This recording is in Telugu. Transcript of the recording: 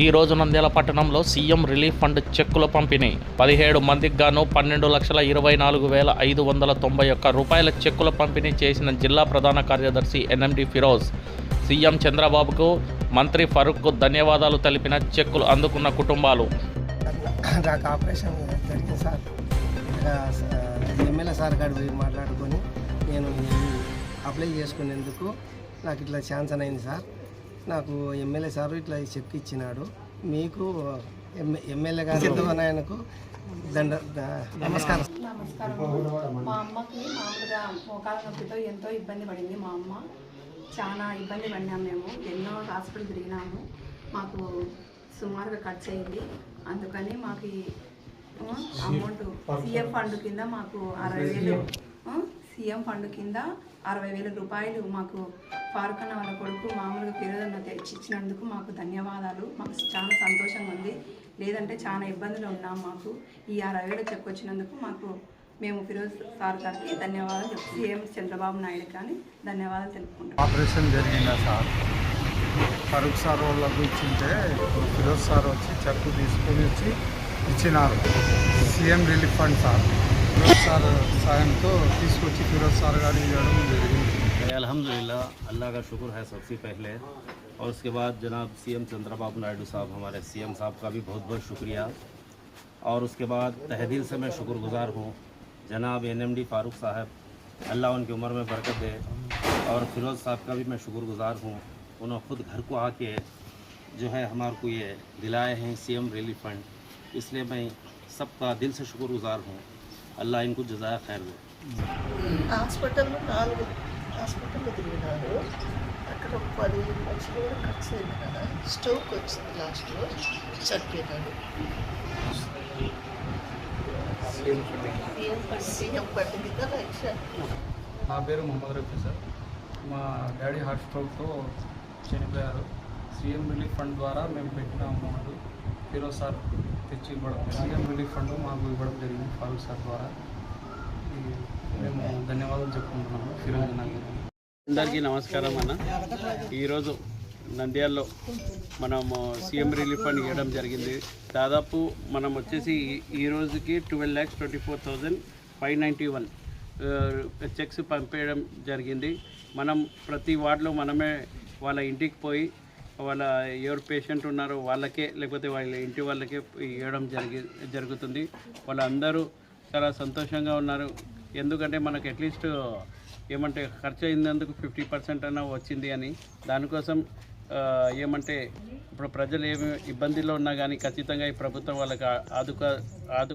ఈ రోజు నంద్యాల పట్టణంలో సీఎం రిలీఫ్ ఫండ్ చెక్కుల పంపిణీ. పదిహేడు మందికి గాను పన్నెండు లక్షల ఇరవై నాలుగు వేల ఐదు వందల తొంభై ఒక్క రూపాయల చెక్కుల పంపిణీ చేసిన జిల్లా ప్రధాన కార్యదర్శి ఎన్ఎండి ఫిరోజ్. సీఎం చంద్రబాబుకు మంత్రి ఫరూక్కు ధన్యవాదాలు తెలిపిన చెక్కులు అందుకున్న కుటుంబాలు. నాకు ఆపరేషన్ జరిగింది సార్. ఎమ్మెల్యే సార్ గారు మాట్లాడుకొని నేను అప్లై చేసుకునేందుకు నాకు ఇట్లా ఛాన్స్ అయింది సార్. నాకు ఎమ్మెల్యే సార్ ఇట్లా చెక్ ఇచ్చినాడు. మీకు ఎమ్మె- ఎమ్మెల్యే గారు ఆయనకు దండ ద- నమస్కారం. నమస్కారం. మా అమ్మకి మామూలుగా మోకాల నొప్పితో ఎంతో ఇబ్బంది పడింది మా అమ్మ. చాలా ఇబ్బంది పడినాము మేము. ఎన్నో హాస్పిటల్ తిరిగినాము. మాకు సుమారుగా ఖర్చు అయింది. అందుకని మాకు అమౌంట్ సీఎం ఫండ్. కింద మాకు అరవై వేలు ఆ, సీఎం ఫండ్ కింద అరవై వేల రూపాయలు మాకు ఫారూక్ వాళ్ళ కొడుకు మామూలుగా ఫిరోజన్న తెచ్చి ఇచ్చినందుకు మాకు ధన్యవాదాలు. మాకు చాలా సంతోషంగా ఉంది. లేదంటే చాలా ఇబ్బందులు ఉన్నాం మాకు. ఈ అరవై వేలు చెక్కొచ్చినందుకు మాకు మేము ఫిరోజ్ సార్ గారికి ధన్యవాదాలు చెప్ సీఎం చంద్రబాబు నాయుడు కానీ ధన్యవాదాలు తెలుపుకుంటాం ఆపరేషన్ జరిగిందా సార్ ఫరూక్ సార్ వాళ్ళకు ఇచ్చింటే ఇప్పుడు ఫిరోజ్ సార్ వచ్చి చెక్కు తీసుకొని వచ్చి ఇచ్చినారు. CM relief fund sir Firoz sir సాయంతో తీసుకొచ్చి ఫిరోజ్ సార్ గారు ఇవ్వడం జరిగింది. है अल्हम्दुलिल्लाह, अल्लाह का शुक्र है, सबसे पहले। और उसके बाद जनाब सीएम चंद्रबाबू नायडू साहब, हमारे सीएम साहब का भी बहुत बहुत शुक्रिया। और उसके बाद तहदील से मैं शुक्रगुजार हूँ, जनाब एनएमडी फारूक साहब, अल्लाह उनकी उम्र में बरकत दे। और फिरोज़ साहब का भी मैं शुक्रगुजार हूँ, उन्होंने खुद घर को आके जो है हमारे को ये दिलाए हैं सीएम रिलीफ फंड। इसलिए मैं सबका दिल से शुक्रगुजार हूँ। अल्लाह इनको जजाय खैर दे। हॉस्पिटल में डाल హాస్పిటల్లో తిరిగినారు. అక్కడ ఒక పది లక్షల వరకు ఖర్చు అయింది కదా. స్ట్రోక్ వచ్చింది లాస్ట్లో చనిపోయినాడు. సీఎం కింద నా పేరు మొహమ్మద్ రఫీ సార్. మా డాడీ హార్ట్ స్ట్రోక్తో చనిపోయారు. సీఎం రిలీఫ్ ఫండ్ ద్వారా మేము పెట్టిన అమౌంట్ ఫిరోజ్ సార్ తెచ్చి ఇవ్వడం. సీఎం రిలీఫ్ ఫండ్ మాకు ఇవ్వడం జరిగింది ఫారూక్ సార్ ద్వారా. ధన్యవాదాలు చెప్పుకుంటున్నాము. ఫిరోజ్ నగర్. అందరికీ నమస్కారం అన్న. ఈరోజు నంద్యాలలో మనము సీఎం రిలీఫ్ ఫండ్ ఇవ్వడం జరిగింది. దాదాపు మనం వచ్చేసి ఈ- ఈ రోజుకి twelve lakhs twenty four thousand five ninety one cheques పంపేయడం జరిగింది. మనం ప్రతి వార్డులో మనమే వాళ్ళ ఇంటికి పోయి వాళ్ళ ఎవరు పేషెంట్ ఉన్నారో వాళ్ళకే లేకపోతే వాళ్ళ ఇంటి వాళ్ళకే ఇవ్వడం జరిగి జరుగుతుంది. వాళ్ళందరూ చాలా సంతోషంగా ఉన్నారు. ఎందుకంటే మనకు అట్లీస్ట్ ఏమంటే ఖర్చు అయినందుకు ఫిఫ్టీ పర్సెంట్ అయినా వచ్చింది అని. దానికోసం ఏమంటే ఇప్పుడు ప్రజలు ఏమి ఇబ్బందిలో ఉన్నా కానీ ఖచ్చితంగా ఈ ప్రభుత్వం వాళ్ళకి ఆదుక ఆదు